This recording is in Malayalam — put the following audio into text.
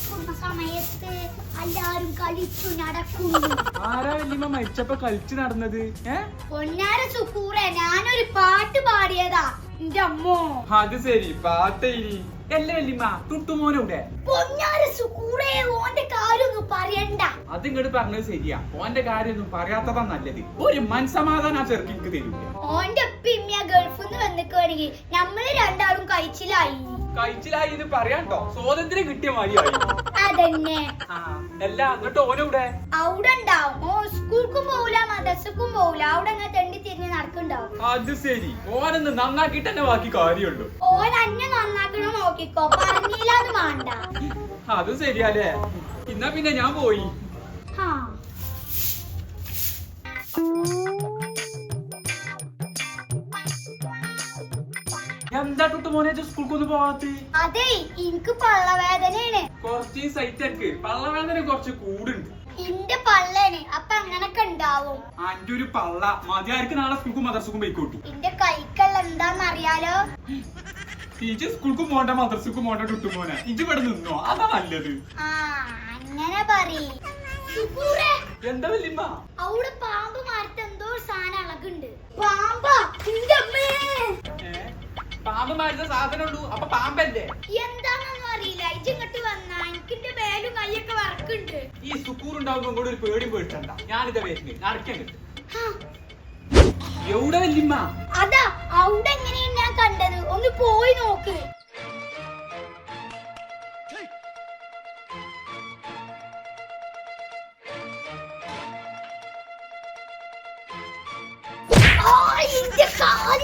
മരിക്കുന്ന സമയത്ത് എല്ലാരും കളിച്ചു നടക്കുന്നു. ആരാ വല്യമ്മ മരിച്ചപ്പോ കളിച്ചു നടന്നത്? ഏ? പൊന്നാര സുക്കൂറെ ഞാനൊരു പാട്ട് പാടിയതാ. എന്റെ അമ്മോ. അത് ശരി പാട്ട ഇനി. അല്ലേ വല്യമ്മ തുട്ടുമോനൂടെ പൊന്നാര സുക്കൂറെ ഓന്റെ പറയണ്ട. പറഞ്ഞത് ശരിയാ. ഓന്റെ കാര്യമൊന്നും പറയാത്തതാ നല്ലത്. ഒരു മനസമാധാനം ആ ചെറുക്കിക്ക് തരൂല. ഓന്റെ പിമ്മിയ ഗൾഫിൽ നിന്ന് വന്നിക്കുവാണെങ്കിൽ നമ്മൾ രണ്ടാളും കഴിച്ചിലായി ഇത് പറയാം പറയാട്ടോ സ്വാതന്ത്ര്യം കിട്ടിയ മാതിരിയായി അതന്നെ. ആ അല്ല എന്നിട്ട് ഓനൂടെ അവിടെ ഉണ്ടാവും. ഓ സ്കൂൾക്കും പോവില്ല മദ്രസക്കും പോവില്ല അവിടെ അങ്ങനെ തെണ്ടി തിരിഞ്ഞ് നടക്കുണ്ടാവും അത് ശരി. ഓനൊന്ന് നന്നാക്കിട്ട് തന്നെ ബാക്കി കാര്യമുള്ളൂ. ഓൻ അന്നെ നന്നാക്കണോ നോക്കിക്കോ. വേണ്ട. അത് ഇന്നാ പിന്നെ ഞാൻ പോയി. എന്താ ടുട്ടുമോനെ സ്കൂൾക്കൊന്ന് പോവാത്ത അതെ എനിക്ക് പള്ളവേദനയാണ്. കുറച്ച് സൈറ്റ് എനിക്ക് പള്ളവേദന കുറച്ച് കൂടുണ്ട്. ഇന്റെ പള്ളേന് അപ്പൊ അങ്ങനൊക്കെ ഉണ്ടാവും. അന്റെ ഒരു പള്ള. മതിയാർക്ക് നാളെ സ്കൂൾക്കും മദർസുക്കും പോയിക്കോട്ടി. ഇന്റെ കൈക്കല്ല എന്താന്നറിയാലോ? ഇജ് സ്കൂൾക്കും പോണ്ട മദർസുക്കും പോണ്ട ടുട്ടുമോനെ ഇജ് ഇവിടെ നിന്നോ? അതാ നല്ലത്. ആ അങ്ങനെ പറയ്. എന്താ വല്യമ്മ? അവിടെ പാമ്പ് മാരത്ത് എന്തോ സാധനം അളകുണ്ട്. പാമ്പാ പാമ്പ് മരുന്ന സാധനം ഉള്ളൂ അപ്പൊ പാമ്പല്ലേ? എന്താണെന്നൊന്നും അറിയില്ല. ഇജിങ്ങോട്ട് വന്നാ. എനിക്ക് എന്റെ മേലും കൈയൊക്കെ വറക്കുണ്ട്. ഈ സുക്കൂർ ഉണ്ടാവുമ്പോ കൂടെ ഒരു പേടിയും പേടിച്ചണ്ട. ഞാനിതാ വരുന്നത് നടക്കാൻ കിട്ടും എവിടെ വല്യമ്മ? അതാ അവിടെ എങ്ങനെയാണ് ഞാൻ കണ്ടത്? ഒന്ന് പോയി നോക്ക്. ആ, ഇന്റെ കാൽ.